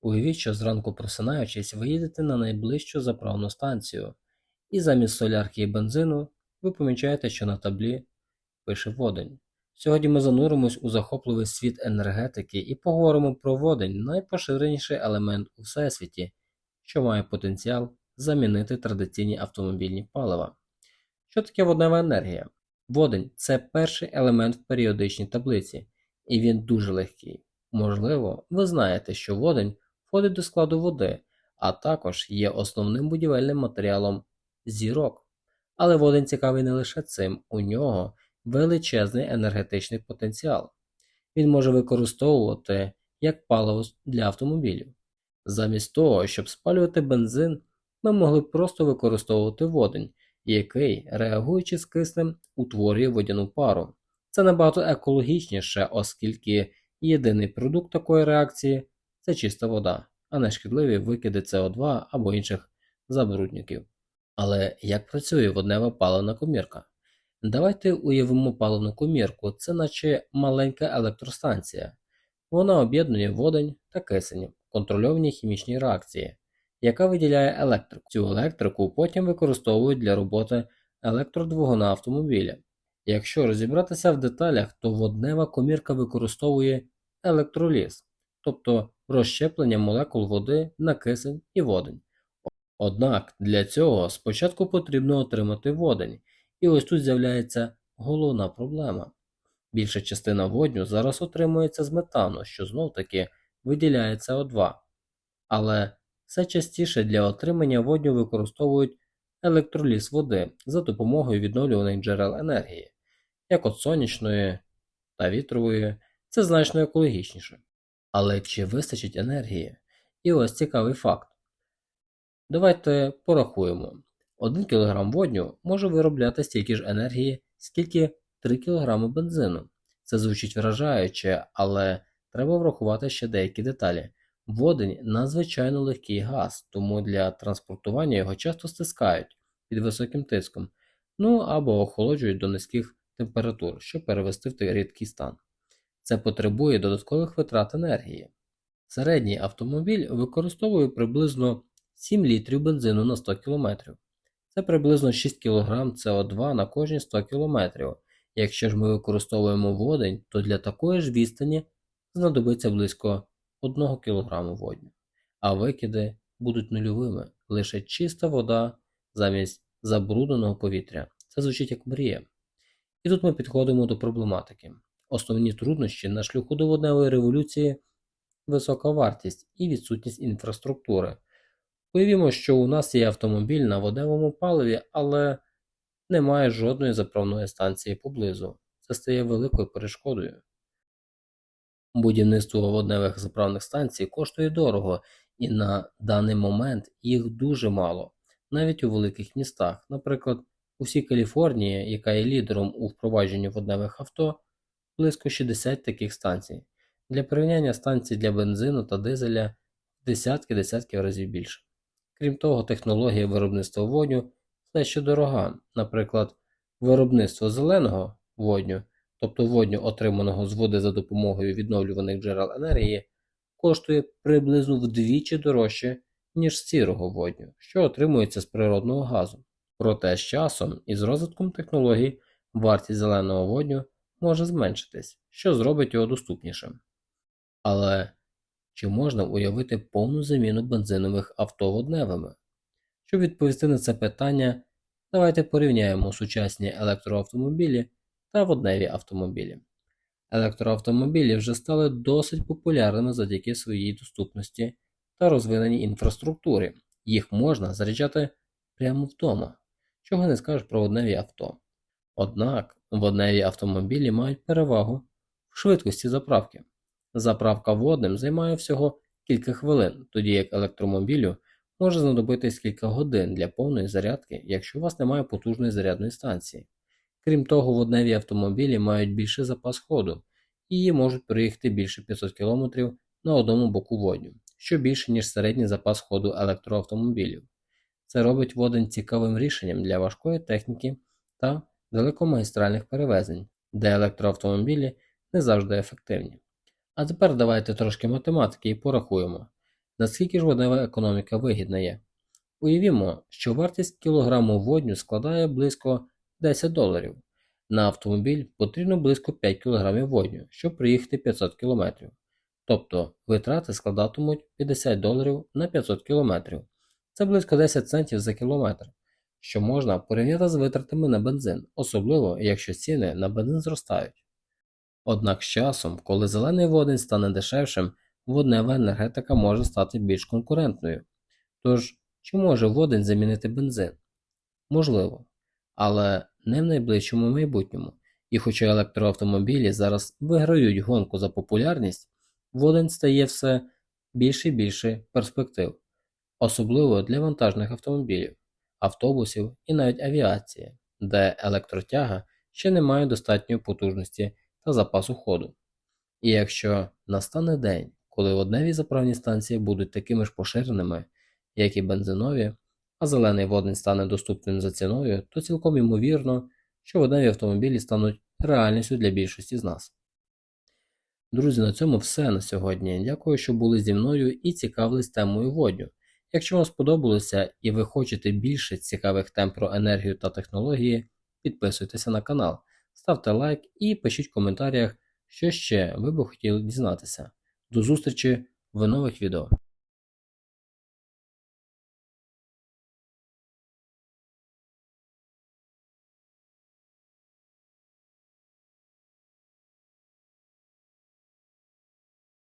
Уявіть, що зранку просинаючись, ви їдете на найближчу заправну станцію, і замість солярки і бензину ви помічаєте, що на таблі пише водень. Сьогодні ми зануримось у захопливий світ енергетики і поговоримо про водень, найпоширеніший елемент у всесвіті, що має потенціал замінити традиційні автомобільні палива. Що таке воднева енергія? Водень це перший елемент в періодичній таблиці, і він дуже легкий. Можливо, ви знаєте, що водень входить до складу води, а також є основним будівельним матеріалом зірок. Але водень цікавий не лише цим, у нього величезний енергетичний потенціал. Він може використовувати як паливо для автомобілів. Замість того, щоб спалювати бензин, ми могли просто використовувати водень, який, реагуючи з киснем, утворює водяну пару. Це набагато екологічніше, оскільки єдиний продукт такої реакції це чиста вода, а не шкідливі викиди СО2 або інших забрудників. Але як працює воднева паливна комірка? Давайте уявимо паливну комірку, це наче маленька електростанція. Вона об'єднує водень та кисень, в контрольованій хімічній реакції, яка виділяє електрику. Цю електрику потім використовують для роботи електродвигуна автомобіля. Якщо розібратися в деталях, то воднева комірка використовує електроліз, тобто розщеплення молекул води на кисень і водень. Однак для цього спочатку потрібно отримати водень, і ось тут з'являється головна проблема. Більша частина водню зараз отримується з метану, що знов таки виділяє СО2. Але все частіше для отримання водню використовують електроліз води за допомогою відновлюваних джерел енергії, як от сонячної та вітрової, це значно екологічніше. Але чи вистачить енергії? І ось цікавий факт. Давайте порахуємо. 1 кг водню може виробляти стільки ж енергії, скільки 3 кг бензину. Це звучить вражаюче, але треба врахувати ще деякі деталі. Водень надзвичайно легкий газ, тому для транспортування його часто стискають під високим тиском, ну або охолоджують до низьких температур, щоб перевести в рідкий стан. Це потребує додаткових витрат енергії. Середній автомобіль використовує приблизно 7 літрів бензину на 100 км. Це приблизно 6 кг СО2 на кожні 100 км. Якщо ж ми використовуємо водень, то для такої ж відстані знадобиться близько 1 кг водню, а викиди будуть нульовими, лише чиста вода замість забрудненого повітря. Це звучить як мрія. І тут ми підходимо до проблематики. Основні труднощі на шляху до водневої революції висока вартість і відсутність інфраструктури. Уявімо, що у нас є автомобіль на водневому паливі, але немає жодної заправної станції поблизу. Це стає великою перешкодою. Будівництво водневих заправних станцій коштує дорого, і на даний момент їх дуже мало, навіть у великих містах. Наприклад, у всій Каліфорнії, яка є лідером у впровадженні водневих авто, близько 60 таких станцій. Для порівняння станцій для бензину та дизеля в десятки-десятків разів більше. Крім того, технологія виробництва водню дещо дорога. Наприклад, виробництво зеленого водню, тобто водню, отриманого з води за допомогою відновлюваних джерел енергії, коштує приблизно вдвічі дорожче, ніж сірого водню, що отримується з природного газу. Проте з часом і з розвитком технологій вартість зеленого водню може зменшитись, що зробить його доступнішим. Але чи можна уявити повну заміну бензинових авто водневими? Щоб відповісти на це питання, давайте порівняємо сучасні електроавтомобілі та водневі автомобілі. Електроавтомобілі вже стали досить популярними завдяки своїй доступності та розвиненій інфраструктурі. Їх можна заряджати прямо вдома, чого не скажеш про водневі авто. Однак водневі автомобілі мають перевагу в швидкості заправки. Заправка водним займає всього кілька хвилин, тоді як електромобілю може знадобитись кілька годин для повної зарядки, якщо у вас немає потужної зарядної станції. Крім того, водневі автомобілі мають більший запас ходу і її можуть проїхати більше 500 км на одному боку водню, що більше, ніж середній запас ходу електроавтомобілів. Це робить водень цікавим рішенням для важкої техніки та далекомагістральних перевезень, де електроавтомобілі не завжди ефективні. А тепер давайте трошки математики і порахуємо. наскільки ж воднева економіка вигідна є. Уявімо, що вартість кілограму водню складає близько 10 доларів. На автомобіль потрібно близько 5 кг водню, щоб проїхати 500 км. Тобто витрати складатимуть 50 доларів на 500 км. Це близько 10 центів за кілометр, що можна порівняти з витратами на бензин, особливо якщо ціни на бензин зростають. Однак з часом, коли зелений водень стане дешевшим, воднева енергетика може стати більш конкурентною. Тож, чи може водень замінити бензин? Можливо, але не в найближчому майбутньому. І хоча електроавтомобілі зараз виграють гонку за популярність, водень стає все більше і більше перспектив, особливо для вантажних автомобілів, автобусів і навіть авіації, де електротяга ще не має достатньої потужності та запасу ходу. І якщо настане день, коли водневі заправні станції будуть такими ж поширеними, як і бензинові, а зелений водень стане доступним за ціною, то цілком ймовірно, що водневі автомобілі стануть реальністю для більшості з нас. Друзі, на цьому все на сьогодні. Дякую, що були зі мною і цікавились темою водню. Якщо вам сподобалося і ви хочете більше цікавих тем про енергію та технології, підписуйтеся на канал, ставте лайк і пишіть в коментарях, що ще ви б хотіли дізнатися. До зустрічі в нових відео.